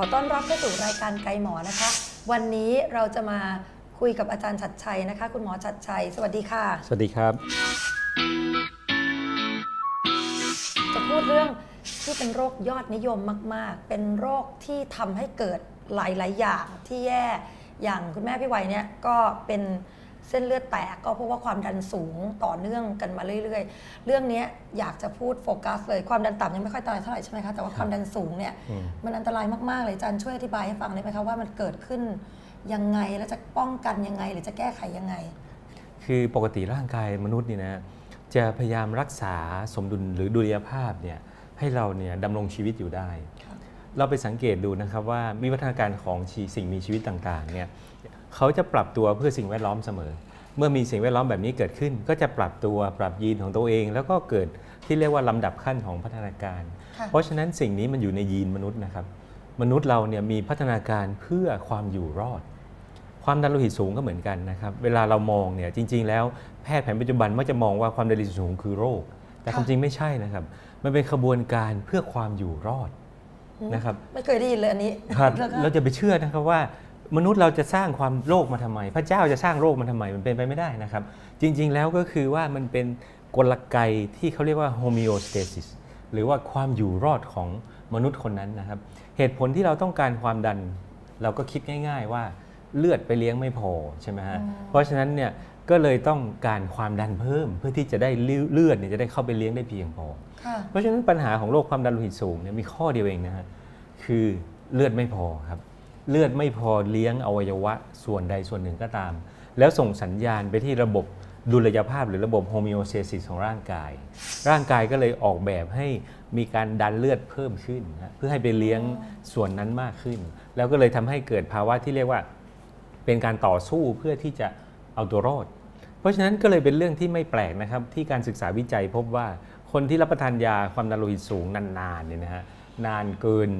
ขอต้อนรับเข้าสู่รายการไกลหมอนะคะ วันนี้เราจะมาคุยกับอาจารย์ชัดชัยนะคะ คุณหมอชัดชัย สวัสดีค่ะ สวัสดีครับ จะพูดเรื่องที่เป็นโรคยอดนิยมมาก ๆ เป็นโรคที่ทำให้เกิดหลาย ๆ อย่างที่แย่อย่างคุณแม่พี่ไวยเนี่ยก็เป็น เส้นเลือดแตกก็เพราะว่าความดันสูงต่อเนื่องกันมาเรื่อย ๆ เรื่องเนี้ยอยากจะพูดโฟกัสเลยความดันต่ำยังไม่ค่อยตายเท่าไหร่ใช่ไหมคะแต่ว่าความดันสูงเนี่ยอืมมันอันตรายมากๆเลยอาจารย์ช่วยอธิบายให้ฟังได้ไหมคะว่ามันเกิดขึ้นยังไงแล้วจะป้องกันยังไง หรือจะแก้ไขยังไง คือปกติร่างกายมนุษย์นี่นะจะพยายามรักษาสมดุลหรือดุลยภาพเนี่ยให้เราเนี่ยดำรงชีวิตอยู่ได้ครับ เราไปสังเกตดูนะครับว่าวิวัฒนาการของชีสิ่งมีชีวิตต่างๆเนี่ยเขาจะปรับตัวเพื่อสิ่งแวดล้อมเสมอ เมื่อมีสิ่งแวดล้อมแบบนี้เกิดขึ้น ก็จะปรับตัวปรับยีนของตัวเอง แล้วก็เกิดที่เรียกว่าลำดับขั้นของพัฒนาการค่ะเพราะฉะนั้นสิ่งนี้มันอยู่ในยีนมนุษย์นะครับ มนุษย์เราเนี่ยมีพัฒนาการเพื่อความอยู่รอด ความดันโลหิตสูงก็เหมือนกันนะครับ เวลาเรามองเนี่ยจริง ๆ แล้วแพทย์แผนปัจจุบันมักจะมองว่าความดันโลหิตสูงคือโรค แต่ค่ะความจริงไม่ใช่นะครับ มันเป็นขบวนการเพื่อความอยู่รอด นะครับไม่เคยได้ยินเลยอันนี้ครับแล้วก็เราจะไปเชื่อนะครับว่ามนุษย์เราจะสร้างความโรคมาทำไม พระเจ้าจะสร้างโรคมาทำไมมันเป็นไปไม่ได้นะครับ จริง ๆ แล้วก็คือว่ามันเป็นกลไกที่เขาเรียกว่า homeostasis หรือว่าความอยู่รอดของมนุษย์คนนั้นนะครับ เหตุผลที่เราต้องการความดัน เราก็คิดง่าย ๆ ว่า เลือดไปเลี้ยงไม่พอใช่ไหมฮะอ๋อเพราะฉะนั้นเนี่ยก็เลยต้องการความดันเพิ่มเพื่อที่จะได้เลือดเนี่ยจะได้เข้าไปเลี้ยงได้เพียงพอค่ะเพราะฉะนั้นปัญหาของโรคความดันโลหิตสูงเนี่ยมีข้อเดียวเองนะฮะคือเลือดไม่พอครับเลือดไม่พอเลี้ยงอวัยวะส่วนใดส่วนหนึ่งก็ตาม แล้วส่งสัญญาณไปที่ระบบดุลยภาพหรือระบบโฮมิโอสเตซิสของร่างกาย ร่างกายก็เลยออกแบบให้มีการดันเลือดเพิ่มขึ้นนะเพื่อให้ไปเลี้ยงส่วนนั้นมากขึ้น แล้วก็เลยทำให้เกิดภาวะที่เรียกว่า เป็นการต่อสู้เพื่อที่จะเอาตัวรอด เพราะฉะนั้นก็เลยเป็นเรื่องที่ไม่แปลกนะครับ ที่การศึกษาวิจัยพบว่าคนที่รับประทานยาความดันโลหิตสูงนานๆเนี่ยนะฮะนานเกิน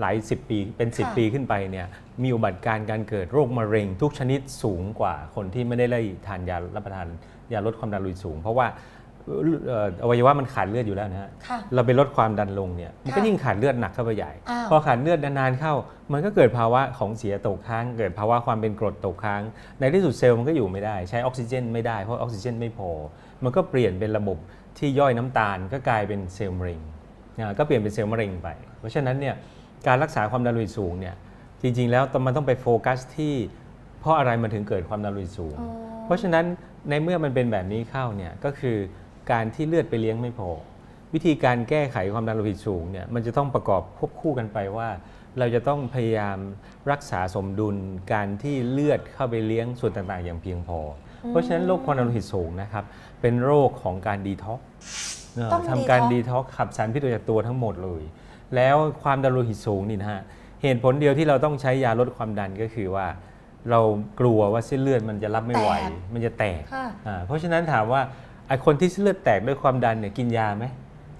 หลายสิบปีเป็นค่ะ10 ปีขึ้นไปเนี่ยมีอุบัติการณ์การเกิดโรคมะเร็ง ทุกชนิดสูงกว่าคนที่ไม่ได้ไล่ทานยารับประทานยาลดความดันโลหิตสูง เพราะว่าเอ่ออวัยวะมันขาดเลือดอยู่แล้วนะฮะค่ะเราไปลดความดันลงเนี่ยมันก็ค่ะยิ่งขาดเลือดหนักเข้าไปใหญ่อ้าวพอขาดเลือดนานๆเข้า มันก็เกิดภาวะของเสียตกค้าง เกิดภาวะความเป็นกรดตกค้าง ในที่สุดเซลล์มันก็อยู่ไม่ได้ ใช้ออกซิเจนไม่ได้เพราะออกซิเจนไม่พอ มันก็เปลี่ยนเป็นระบบที่ย่อยน้ำตาล ก็กลายเป็นเซลล์มะเร็งนะก็เปลี่ยนเป็นเซลล์มะเร็งไป เพราะฉะนั้นเนี่ยการรักษาความดันโลหิตสูงเนี่ยจริงๆแล้วมันต้องไปโฟกัสที่เพราะอะไรมันถึงเกิดความดันโลหิตสูงอ๋อเพราะฉะนั้นในเมื่อมันเป็นแบบนี้เข้าเนี่ยก็คือ การที่เลือดไปเลี้ยงไม่พอ วิธีการแก้ไขความดันโลหิตสูงเนี่ยมันจะต้องประกอบควบคู่กันไปว่า เราจะต้องพยายามรักษาสมดุลการที่เลือดเข้าไปเลี้ยงส่วนต่างๆ อย่างเพียงพอ เพราะฉะนั้นโรคความดันโลหิตสูงนะครับเป็นโรคของการดีท็อกซ์เนอะต้องทำการ detox ดีท็อกซ์ขับสารพิษออกจากตัวทั้งหมดเลย แล้วความดันโลหิตสูงนี่นะฮะเหตุผลเดียวที่เราต้องใช้ยาลดความดันก็คือว่า เรากลัวว่าเส้นเลือดมันจะรับไม่ไหวแตกมันจะแตกค่ะอ่าเพราะฉะนั้นถามว่า ไอคนที่เส้นเลือดแตกด้วยความดันเนี่ยกินยาไหม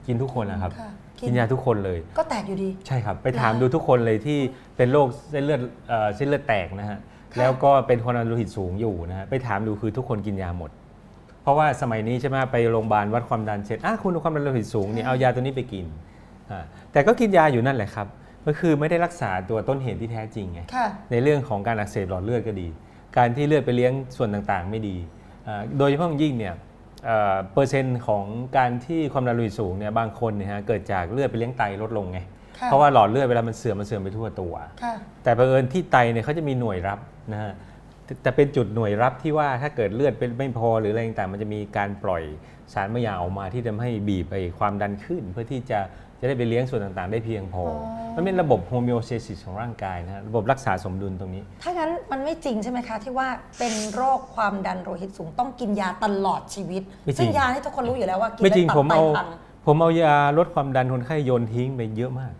กินทุกคนนะครับ ค่ะกินยาทุกคนเลย ก็แตกอยู่ดี ใช่ครับ ไปถามเหรอดูทุกคนเลยที่เป็นโรคเส้นเลือดเอ่อเส้นเลือดแตกนะฮะค่ะแล้วก็เป็นความดันโลหิตสูงอยู่นะฮะไปถามดูคือทุกคนกินยาหมด เพราะว่าสมัยนี้ใช่ไหมไปโรงพยาบาลวัดความดันเสร็จอะคุณความดันโลหิตสูงเนี่ยเอายาตัวนี้ไปกินอ่าแต่ก็กินยาอยู่นั่นแหละครับก็คือไม่ได้รักษาตัวต้นเหตุที่แท้จริงไง ค่ะ ในเรื่องของการอักเสบหลอดเลือดก็ดี การที่เลือดไปเลี้ยงส่วนต่างๆ ไม่ดีอ่าโดยเฉพาะอย่างยิ่งเนี่ยเอ่อ เปอร์เซ็นต์ของการที่ความดันโลหิตสูงเนี่ยบางคนเนี่ยฮะเกิดจากเลือดไปเลี้ยงไตลดลงไงค่ะเพราะว่าหลอดเลือดเวลามันเสื่อมมันเสื่อมไปทั่วตัวค่ะแต่บังเอิญที่ไตเนี่ยเขาจะมีหน่วยรับนะฮะแต่แต่เป็นจุดหน่วยรับที่ว่าถ้าเกิดเลือดเป็นไม่พอหรืออะไรต่างๆมันจะมีการปล่อยสารบางอย่างออกมาที่ทำให้บีบไปความดันขึ้น เพื่อที่จะ จะได้ไปเลี้ยงส่วนต่างๆ ได้เพียงพอออ มันเป็นระบบโฮมิโอสเตซิสของร่างกายนะฮะระบบรักษาสมดุลตรงนี้ ถ้างั้นมันไม่จริงใช่ไหมคะ ที่ว่าเป็นโรคความดันโลหิตสูงต้องกินยาตลอดชีวิต ไม่จริง ซึ่งยานี่ทุกคนรู้อยู่แล้วว่ากินไม่จริงแล้วผมตับเอาไตพังผมเอายาลดความดันคนไข้โยนทิ้งไปเยอะมาก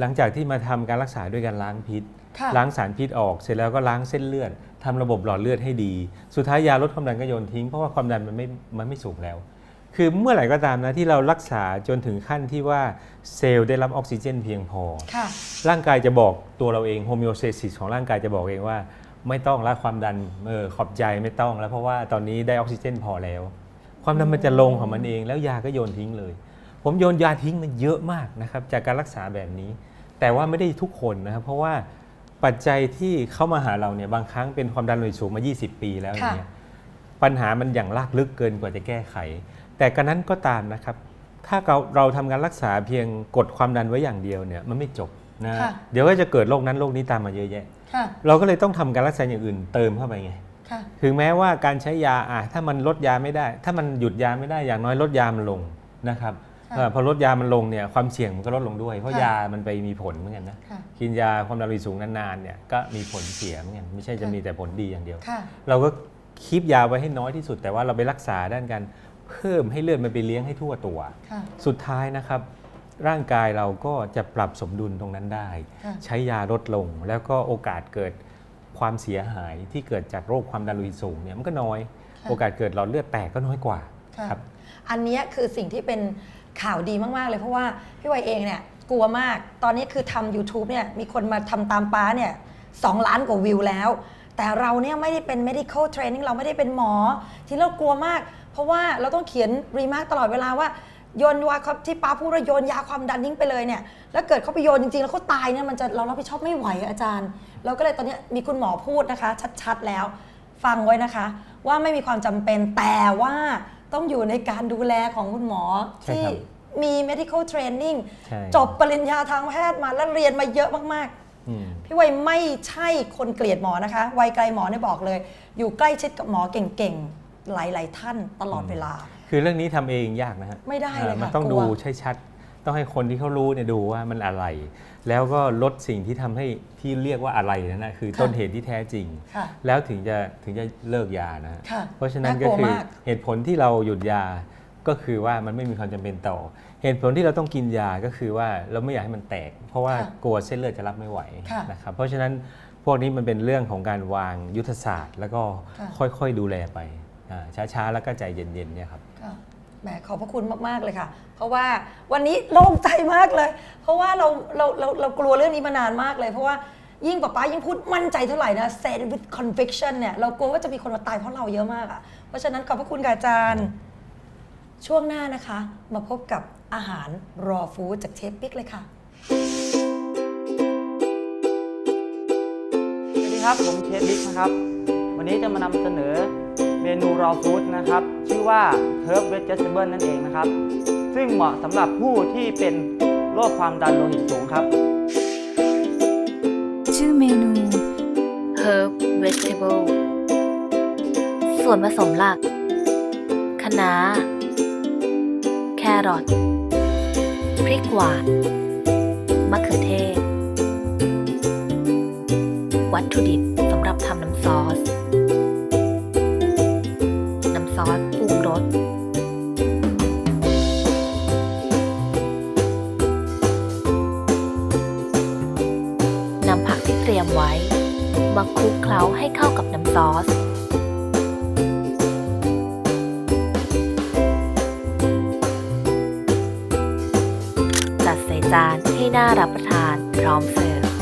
หลังจากที่มาทำการรักษาด้วยการล้างพิษ ค่ะล้างสารพิษออกเสร็จแล้วก็ล้างเส้นเลือดทำระบบหลอดเลือดให้ดี สุดท้ายยาลดความดันก็โยนทิ้งเพราะว่าความดันมันไม่มันไม่สูงแล้ว คือเมื่อไหร่ก็ตามนะที่เรารักษาจนถึงขั้นที่ว่าเซลล์ได้รับออกซิเจนเพียงพอ ค่ะ ร่างกายจะบอกตัวเราเองโฮมิโอสเตซิสของร่างกายจะบอกเองว่า ไม่ต้องละความดันเออขอบใจไม่ต้องแล้วเพราะว่าตอนนี้ได้ออกซิเจนพอแล้ว ความดันมันจะลงของมันเอง แล้วยาก็โยนทิ้งเลย ผมโยนยาทิ้งมันเยอะมากนะครับจากการรักษาแบบนี้ แต่ว่าไม่ได้ทุกคนนะครับเพราะว่าปัจจัยที่เข้ามาหาเราเนี่ยบางครั้งเป็นความดันโลหิตสูงมา 20 ปีแล้วอย่างเงี้ยปัญหามันอย่างลากลึกเกินกว่าจะแก้ไข แต่กระนั้นก็ตามนะครับ ถ้าเราเราทำการรักษาเพียงกดความดันไว้อย่างเดียวเนี่ยมันไม่จบนะค่ะเดี๋ยวก็จะเกิดโรคนั้นโรคนี้ตามมาเยอะแยะ ค่ะ เราก็เลยต้องทำการรักษาอย่างอื่นเติมเข้าไปไง ค่ะ ถึงแม้ว่าการใช้ยาอะถ้ามันลดยาไม่ได้ ถ้ามันหยุดยาไม่ได้อย่างน้อยลดยามันลงนะครับค่ะเออพอลดยามันลงเนี่ยความเสี่ยงมันก็ลดลงด้วย เพราะค่ะ ยามันไปมีผลเหมือนกันนะค่ะ กินยาความดันโลหิตสูงนานๆเนี่ยก็มีผลเสียเหมือนกันไม่ใช่จะค่ะ มีแต่ผลดีอย่างเดียว ค่ะ เราก็คีบยาไว้ให้น้อยที่สุดแต่ว่าเราไปรักษาด้านการ เพิ่มให้เลือดมันไปเลี้ยงให้ทั่วตัว ค่ะ สุดท้ายนะครับ ร่างกายเราก็จะปรับสมดุลตรงนั้นได้ ค่ะ ใช้ยาลดลง แล้วก็โอกาสเกิดความเสียหายที่เกิดจากโรคความดันโลหิตสูงเนี่ยมันก็น้อย ค่ะ โอกาสเกิดหลอดเลือดแตกก็น้อยกว่าค่ะครับ อันเนี้ยคือสิ่งที่เป็นข่าวดีมาก ๆ เลยเพราะว่าพี่วัยเองเนี่ยกลัวมาก ตอนนี้คือทำ YouTube เนี่ยมีคนมาทำตามป้าเนี่ยสองล้านกว่าวิวแล้ว แต่เราเนี่ยไม่ได้เป็น medical training เราไม่ได้เป็นหมอ ที่เรากลัวมาก เพราะว่าเราต้องเขียนรีมาร์กตลอดเวลาว่าโยนยาครับที่ป้าพูดว่าโยนยาความดันทิ้งไปเลยเนี่ยแล้วเกิดเขาไปโยนจริงๆ แล้วเขาตายเนี่ยมันจะเรารับผิดชอบไม่ไหวอะอาจารย์ เราก็เลยตอนเนี้ยมีคุณหมอพูดนะคะ ชัดๆแล้ว ฟังไว้นะคะ ว่าไม่มีความจำเป็นแต่ว่าต้องอยู่ในการดูแลของคุณหมอใช่ที่ครับมี medical training ใช่จบปริญญาทางแพทย์มาแล้วเรียนมาเยอะมากอืมๆพี่วัยไม่ใช่คนเกลียดหมอนะคะ วัยไกลหมอเนี่ยบอกเลย อยู่ใกล้ชิดกับหมอเก่งๆ หลาย ๆ ท่านตลอดเวลา คือเรื่องนี้ทำเองยากนะฮะไม่ได้เลยอ่ามันค่ะต้องกลัดูวใช่ชัด ต้องให้คนที่เขารู้เนี่ยดูว่ามันอะไร แล้วก็ลดสิ่งที่ทำให้ที่เรียกว่าอะไรนั่นนะคือค่ะต้นเหตุที่แท้จริงค่ะแล้วถึงจะถึงจะเลิกยานะฮะค่ะเพราะฉะนั้นน่ากก็ลัวคือมากเหตุผลที่เราหยุดยาก็คือว่ามันไม่มีความจำเป็นต่อ เหตุผลที่เราต้องกินยาก็คือว่าเราไม่อยากให้มันแตก เพราะว่าค่ะกลัวเส้นเลือดจะรับไม่ไหวค่ะนะครับเพราะฉะนั้นพวกนี้มันเป็นเรื่องของการวางยุทธศาสตร์ แล้วก็ค่ะค่อยๆดูแลไปอ่า ช้าๆ แล้วก็ใจเย็นๆเนี่ยครับค่ะแหมขอบพระคุณมากๆเลยค่ะ เพราะว่าวันนี้โล่งใจมากเลย เพราะว่าเราเราเราเรากลัวเรื่องนี้มานานมากเลย เพราะว่ายิ่งป๊าป๊ายิ่งพูดมั่นใจเท่าไหร่นะ say it with conviction เนี่ยเรากลัวว่าจะมีคนมาตายเพราะเราเยอะมากอะ่ะเพราะฉะนั้นขอบพระคุณค่ะอาจารย์ ช่วงหน้านะคะ มาพบกับอาหาร raw food จากเชฟปิ๊กเลยค่ะ สวัสดีครับ ผมเชฟบิ๊กนะครับ วันนี้จะมานำเสนอ เมนู raw food นะครับ ชื่อว่า herb vegetable นั่นเองนะครับ ซึ่งเหมาะสำหรับผู้ที่เป็นโรคความดันโลหิตสูงครับ ชื่อเมนู herb vegetable ส่วนผสมหลัก คะน้า แครอท พริกหวาน มะเขือเทศ วัตถุดิบสำหรับทำน้ำซอส กเคล้าให้เข้ากับน้ำซอส จัดใส่จานให้น่ารับประทานพร้อมเสิร์ฟ